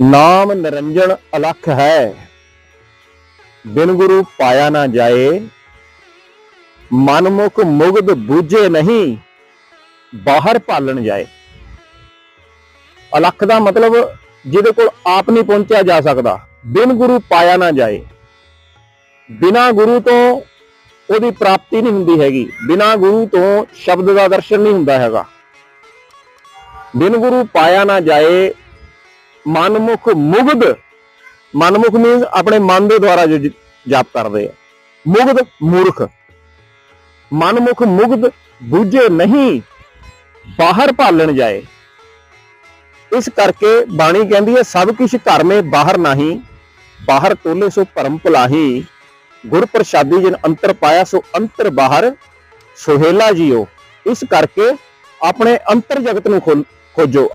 ਨਾਮ ਨਿਰੰਜਨ ਅਲਖ ਹੈ। ਬਿਨ ਗੁਰੂ ਪਾਇਆ ਨਾ ਜਾਏ। ਮਨਮੁਖ ਮੁਗਧ ਬੂਝੇ ਨਹੀਂ। ਬਾਹਰ ਪਾਲਣ ਜਾਏ। ਅਲਖ ਦਾ ਮਤਲਬ ਜਿਹਦੇ ਕੋਲ ਆਪ ਨਹੀਂ ਪਹੁੰਚਿਆ ਜਾ ਸਕਦਾ। ਬਿਨ ਗੁਰੂ ਪਾਇਆ ਨਾ ਜਾਏ। ਬਿਨਾ ਗੁਰੂ ਤੋਂ ਉਹਦੀ ਪ੍ਰਾਪਤੀ ਨਹੀਂ ਹੁੰਦੀ ਹੈਗੀ। ਬਿਨਾ ਗੁਰੂ ਤੋਂ ਸ਼ਬਦ ਦਾ ਦਰਸ਼ਨ ਨਹੀਂ ਹੁੰਦਾ ਹੈਗਾ। ਬਿਨ ਗੁਰੂ ਪਾਇਆ ਨਾ ਜਾਏ ਮਨਮੁਖ ਮੁਗਧ, ਮਨਮੁਖ ਮੀਨਸ ਆਪਣੇ ਮਨ ਦੇ ਦੁਆਰਾ ਜੋ, ਜਾਪ ਕਰਦੇ ਆ। ਮੁਗਧ, ਮੂਰਖ। ਮਨਮੁਖ ਮੁਗਧ ਬੂਝੇ ਨਹੀਂ, ਬਾਹਰ ਭਾਲਣ ਜਾਏ। ਇਸ ਕਰਕੇ ਬਾਣੀ ਕਹਿੰਦੀ ਹੈ, ਸਭ ਕੁਛ ਘਰ ਮੇ ਬਾਹਰ ਨਹੀਂ, ਬਾਹਰ ਟੋਲੇ ਸੋ ਭਰਮ ਭੁਲਾਹੀ। ਗੁਰ ਪ੍ਰਸਾਦੀ ਜਿਨ ਅੰਤਰ ਪਾਇਆ, ਸੋ ਅੰਤਰ ਬਾਹਰ ਸੁਹੇਲਾ ਜੀਓ। ਇਸ ਕਰਕੇ ਆਪਣੇ ਅੰਤਰ ਜਗਤ ਨੂੰ ਖੋਲ- ਖੋਜੋ।